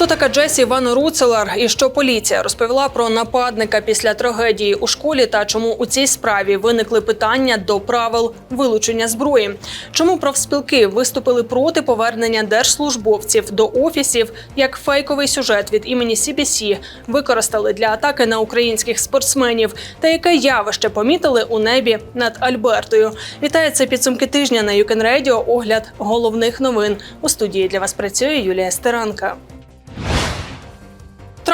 Хто така Джесі Ван Руцелар і що поліція розповіла про нападника після трагедії у школі та чому у цій справі виникли питання до правил вилучення зброї? Чому профспілки виступили проти повернення держслужбовців до офісів як фейковий сюжет від імені CBC використали для атаки на українських спортсменів? Та яке явище помітили у небі над Альбертою? Це підсумки тижня на Юкен Radio. Огляд головних новин у студії для вас працює Юлія Стеранка.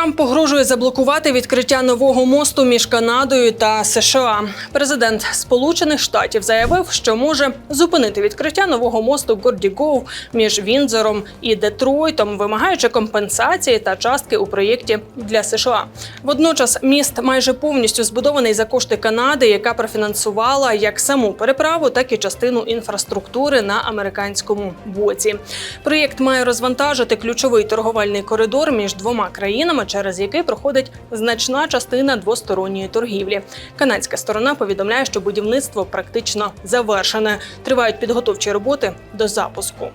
Трамп погрожує заблокувати відкриття нового мосту між Канадою та США. Президент Сполучених Штатів заявив, що може зупинити відкриття нового мосту Гордігоу між Віндзором і Детройтом, вимагаючи компенсації та частки у проєкті для США. Водночас міст майже повністю збудований за кошти Канади, яка профінансувала як саму переправу, так і частину інфраструктури на американському боці. Проєкт має розвантажити ключовий торговельний коридор між двома країнами, через який проходить значна частина двосторонньої торгівлі. Канадська сторона повідомляє, що будівництво практично завершене. Тривають підготовчі роботи до запуску.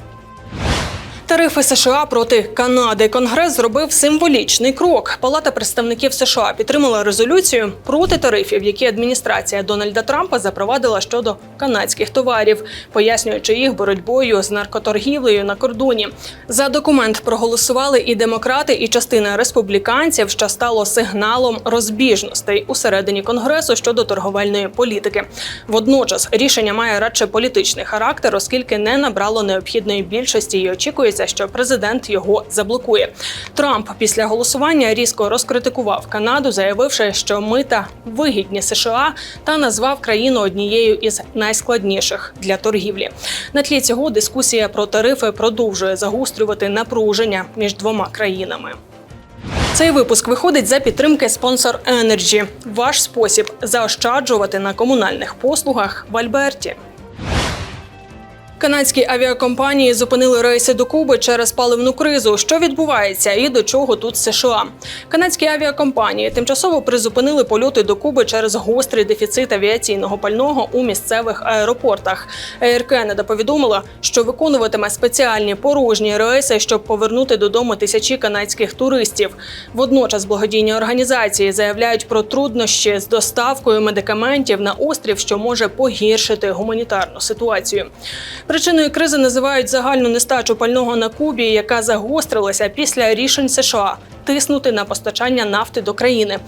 Тарифи США проти Канади. Конгрес зробив символічний крок. Палата представників США підтримала резолюцію проти тарифів, які адміністрація Дональда Трампа запровадила щодо канадських товарів, пояснюючи їх боротьбою з наркоторгівлею на кордоні. За документ проголосували і демократи, і частина республіканців, що стало сигналом розбіжностей усередині конгресу щодо торговельної політики. Водночас рішення має радше політичний характер, оскільки не набрало необхідної більшості і очікується, що президент його заблокує. Трамп після голосування різко розкритикував Канаду, заявивши, що мита вигідні США та назвав країну однією із найскладніших для торгівлі. На тлі цього дискусія про тарифи продовжує загострювати напруження між двома країнами. Цей випуск виходить за підтримки спонсор Energy. Ваш спосіб заощаджувати на комунальних послугах в Альберті. Канадські авіакомпанії зупинили рейси до Куби через паливну кризу. Що відбувається і до чого тут США? Канадські авіакомпанії тимчасово призупинили польоти до Куби через гострий дефіцит авіаційного пального у місцевих аеропортах. Air Canada повідомила, що виконуватиме спеціальні порожні рейси, щоб повернути додому тисячі канадських туристів. Водночас благодійні організації заявляють про труднощі з доставкою медикаментів на острів, що може погіршити гуманітарну ситуацію. Причиною кризи називають загальну нестачу пального на Кубі, яка загострилася після рішень США тиснути на постачання нафти до країни.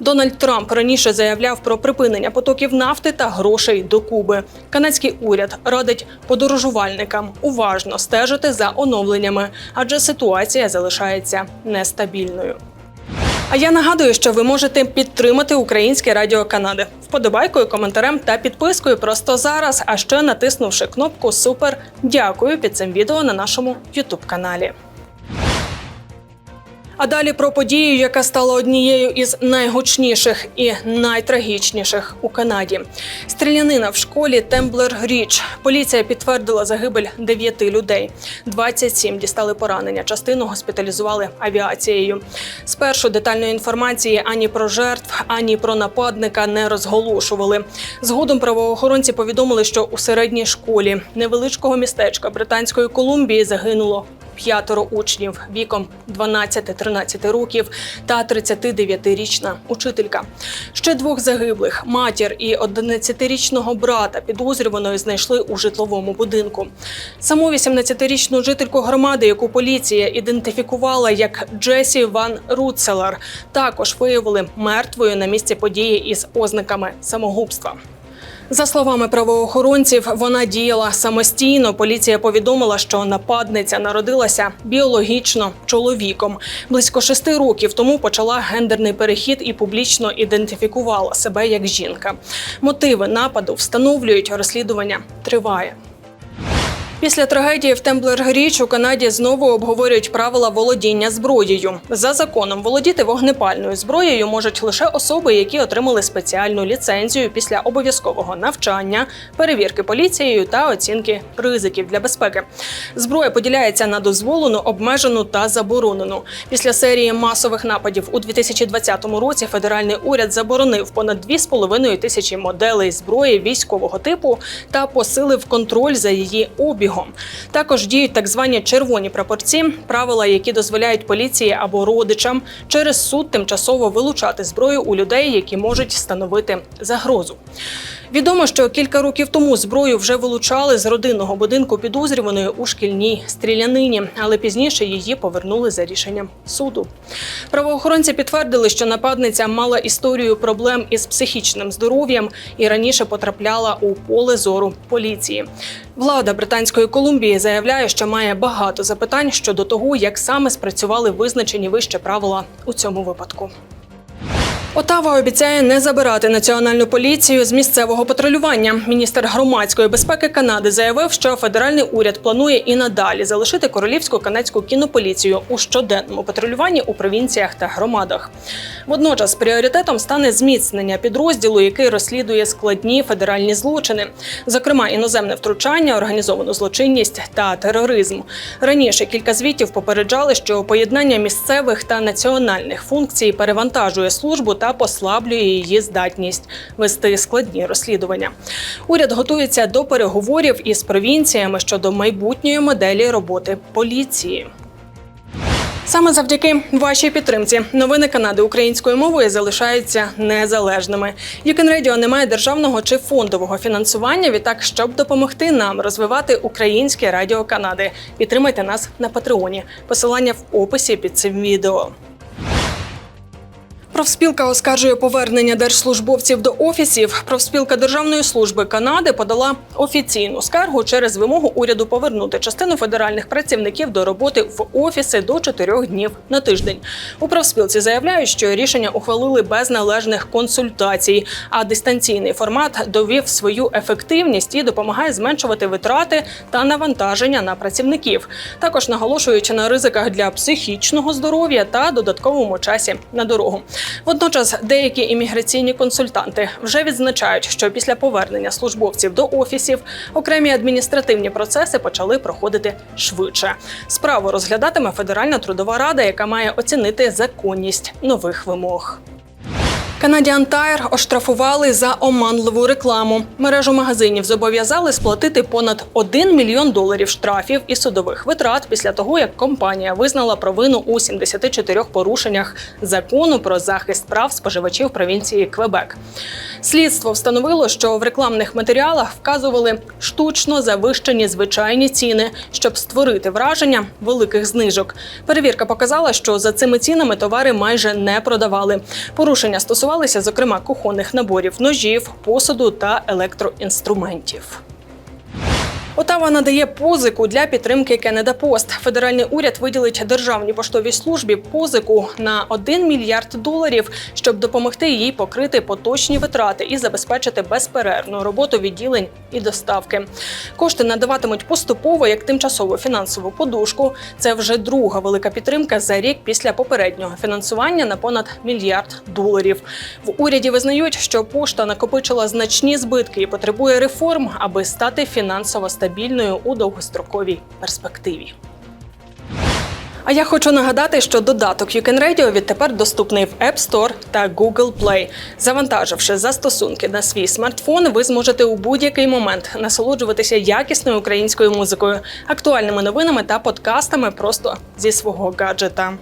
Дональд Трамп раніше заявляв про припинення потоків нафти та грошей до Куби. Канадський уряд радить подорожувальникам уважно стежити за оновленнями, адже ситуація залишається нестабільною. А я нагадую, що ви можете підтримати Українське Радіо Канади вподобайкою, коментарем та підпискою просто зараз, а ще натиснувши кнопку Супер. Дякую під цим відео на нашому Ютуб каналі. А далі про подію, яка стала однією із найгучніших і найтрагічніших у Канаді. Стрілянина в школі Темблер Річ. Поліція підтвердила загибель дев'яти людей. 27 дістали поранення. Частину госпіталізували авіацією. Спершу детальної інформації ані про жертв, ані про нападника не розголошували. Згодом правоохоронці повідомили, що у середній школі невеличкого містечка Британської Колумбії загинуло п'ятеро учнів віком 12-13 років та 39-річна учителька. Ще двох загиблих матір і 11-річного брата підозрюваної знайшли у житловому будинку. Саму 18-річну жительку громади, яку поліція ідентифікувала як Джесі Ван Руцелар, також виявили мертвою на місці події із ознаками самогубства. За словами правоохоронців, вона діяла самостійно. Поліція повідомила, що нападниця народилася біологічно чоловіком. Близько шести років тому почала гендерний перехід і публічно ідентифікувала себе як жінка. Мотиви нападу встановлюють, розслідування триває. Після трагедії в Темблер-Річ у Канаді знову обговорюють правила володіння зброєю. За законом володіти вогнепальною зброєю можуть лише особи, які отримали спеціальну ліцензію після обов'язкового навчання, перевірки поліцією та оцінки ризиків для безпеки. Зброя поділяється на дозволену, обмежену та заборонену. Після серії масових нападів у 2020 році федеральний уряд заборонив понад 2,5 тисячі моделей зброї військового типу та посилив контроль за її обігом бігом. Також діють так звані червоні прапорці, правила, які дозволяють поліції або родичам через суд тимчасово вилучати зброю у людей, які можуть становити загрозу. Відомо, що кілька років тому зброю вже вилучали з родинного будинку підозрюваної у шкільній стрілянині, але пізніше її повернули за рішенням суду. Правоохоронці підтвердили, що нападниця мала історію проблем із психічним здоров'ям і раніше потрапляла у поле зору поліції. Влада Британської Колумбії заявляє, що має багато запитань щодо того, як саме спрацювали визначені вище правила у цьому випадку. Отава обіцяє не забирати національну поліцію з місцевого патрулювання. Міністр громадської безпеки Канади заявив, що федеральний уряд планує і надалі залишити королівську канадську кінополіцію у щоденному патрулюванні у провінціях та громадах. Водночас пріоритетом стане зміцнення підрозділу, який розслідує складні федеральні злочини, зокрема іноземне втручання, організовану злочинність та тероризм. Раніше кілька звітів попереджали, що поєднання місцевих та національних функцій перевантажує службу та послаблює її здатність вести складні розслідування. Уряд готується до переговорів із провінціями щодо майбутньої моделі роботи поліції. Саме завдяки вашій підтримці новини Канади українською мовою залишаються незалежними. Юкен Радіо не має державного чи фондового фінансування. Відтак, щоб допомогти нам розвивати українське радіо Канади, підтримайте нас на Патреоні. Посилання в описі під цим відео. Профспілка оскаржує повернення держслужбовців до офісів. Профспілка Державної служби Канади подала офіційну скаргу через вимогу уряду повернути частину федеральних працівників до роботи в офіси до чотирьох днів на тиждень. У профспілці заявляють, що рішення ухвалили без належних консультацій, а дистанційний формат довів свою ефективність і допомагає зменшувати витрати та навантаження на працівників. Також наголошуючи на ризиках для психічного здоров'я та додатковому часі на дорогу. Водночас деякі імміграційні консультанти вже відзначають, що після повернення службовців до офісів окремі адміністративні процеси почали проходити швидше. Справу розглядатиме Федеральна трудова рада, яка має оцінити законність нових вимог. Canadian Tire оштрафували за оманливу рекламу. Мережу магазинів зобов'язали сплатити понад 1 мільйон доларів штрафів і судових витрат після того, як компанія визнала провину у 74 порушеннях закону про захист прав споживачів провінції Квебек. Слідство встановило, що в рекламних матеріалах вказували штучно завищені звичайні ціни, щоб створити враження великих знижок. Перевірка показала, що за цими цінами товари майже не продавали. Порушення стосувалися, зокрема, кухонних наборів, ножів, посуду та електроінструментів. Отава надає позику для підтримки Canada Post. Федеральний уряд виділить державній поштовій службі позику на 1 мільярд доларів, щоб допомогти їй покрити поточні витрати і забезпечити безперервну роботу відділень і доставки. Кошти надаватимуть поступово як тимчасову фінансову подушку. Це вже друга велика підтримка за рік після попереднього фінансування на понад мільярд доларів. В уряді визнають, що пошта накопичила значні збитки і потребує реформ, аби стати фінансово стабільною у довгостроковій перспективі. А я хочу нагадати, що додаток You Can Radio відтепер доступний в App Store та Google Play. Завантаживши застосунки на свій смартфон, ви зможете у будь-який момент насолоджуватися якісною українською музикою, актуальними новинами та подкастами просто зі свого гаджета.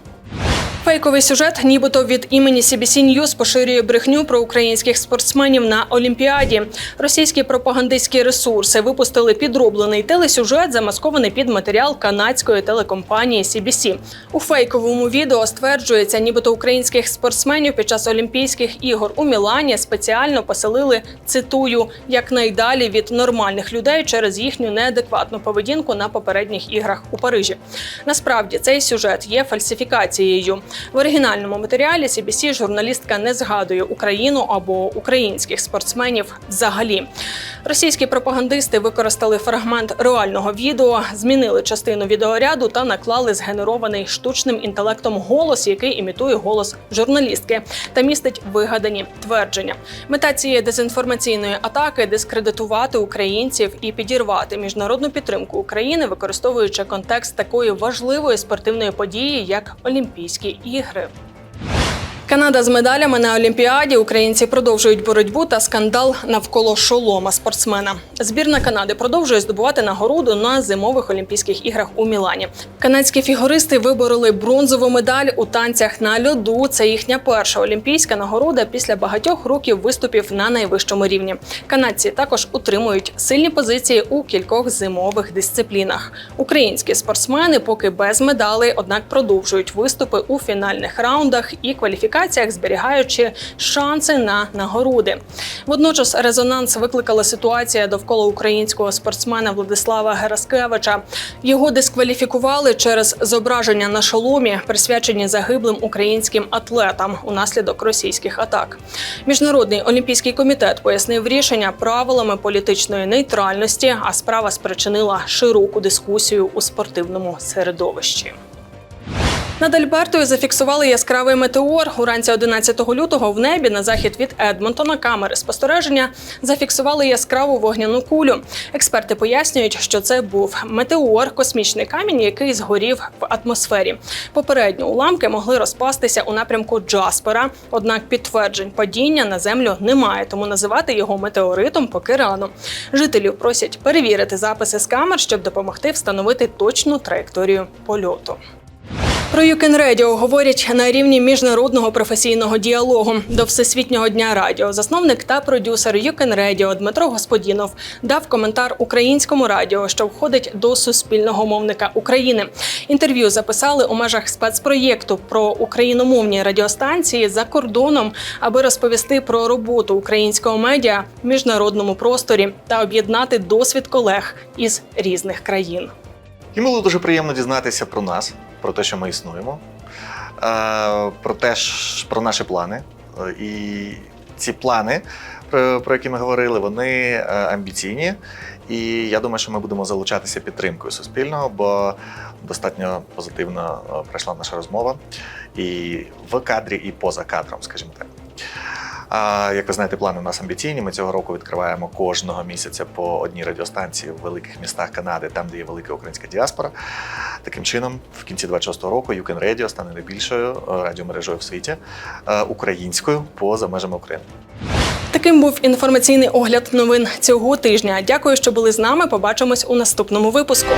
Фейковий сюжет, нібито від імені CBC News, поширює брехню про українських спортсменів на Олімпіаді. Російські пропагандистські ресурси випустили підроблений телесюжет, замаскований під матеріал канадської телекомпанії CBC. У фейковому відео стверджується, нібито українських спортсменів під час Олімпійських ігор у Мілані спеціально поселили цитую якнайдалі від нормальних людей через їхню неадекватну поведінку на попередніх іграх у Парижі. Насправді цей сюжет є фальсифікацією. В оригінальному матеріалі CBC журналістка не згадує Україну або українських спортсменів взагалі. Російські пропагандисти використали фрагмент реального відео, змінили частину відеоряду та наклали згенерований штучним інтелектом голос, який імітує голос журналістки та містить вигадані твердження. Мета цієї дезінформаційної атаки дискредитувати українців і підірвати міжнародну підтримку України, використовуючи контекст такої важливої спортивної події, як Олімпійські ігри. Канада з медалями на Олімпіаді. Українці продовжують боротьбу та скандал навколо шолома спортсмена. Збірна Канади продовжує здобувати нагороду на зимових Олімпійських іграх у Мілані. Канадські фігуристи вибороли бронзову медаль у танцях на льоду. Це їхня перша олімпійська нагорода після багатьох років виступів на найвищому рівні. Канадці також утримують сильні позиції у кількох зимових дисциплінах. Українські спортсмени поки без медалей, однак продовжують виступи у фінальних раундах і кваліфікаціях, зберігаючи шанси на нагороди. Водночас резонанс викликала ситуація довкола українського спортсмена Владислава Гераскевича. Його дискваліфікували через зображення на шоломі, присвячені загиблим українським атлетам унаслідок російських атак. Міжнародний олімпійський комітет пояснив рішення правилами політичної нейтральності, а справа спричинила широку дискусію у спортивному середовищі. Над Альбертою зафіксували яскравий метеор. Уранці 11 лютого в небі на захід від Едмонтона камери спостереження зафіксували яскраву вогняну кулю. Експерти пояснюють, що це був метеор, космічний камінь, який згорів в атмосфері. Попередньо уламки могли розпастися у напрямку Джаспера. Однак підтверджень падіння на землю немає, тому називати його метеоритом поки рано. Жителів просять перевірити записи з камер, щоб допомогти встановити точну траєкторію польоту. Про Юкен Радіо говорять на рівні міжнародного професійного діалогу до Всесвітнього дня радіо. Засновник та продюсер Юкен Радіо Дмитро Господінов дав коментар українському радіо, що входить до суспільного мовника України. Інтерв'ю записали у межах спецпроєкту про україномовні радіостанції за кордоном, аби розповісти про роботу українського медіа в міжнародному просторі та об'єднати досвід колег із різних країн. І було дуже приємно дізнатися про нас, про те, що ми існуємо, е, про те, про наші плани. Е, І ці плани, про, які ми говорили, вони е, амбіційні. І я думаю, що ми будемо залучатися підтримкою суспільного, бо достатньо позитивно пройшла наша розмова і в кадрі, і поза кадром, скажімо так. А, як ви знаєте, плани у нас амбіційні. Ми цього року відкриваємо кожного місяця по одній радіостанції в великих містах Канади, там, де є велика українська діаспора. Таким чином, в кінці 26-го року UCAN Radio стане найбільшою е, радіомережою в світі е, українською поза межами України. Таким був інформаційний огляд новин цього тижня. Дякую, що були з нами. Побачимось у наступному випуску.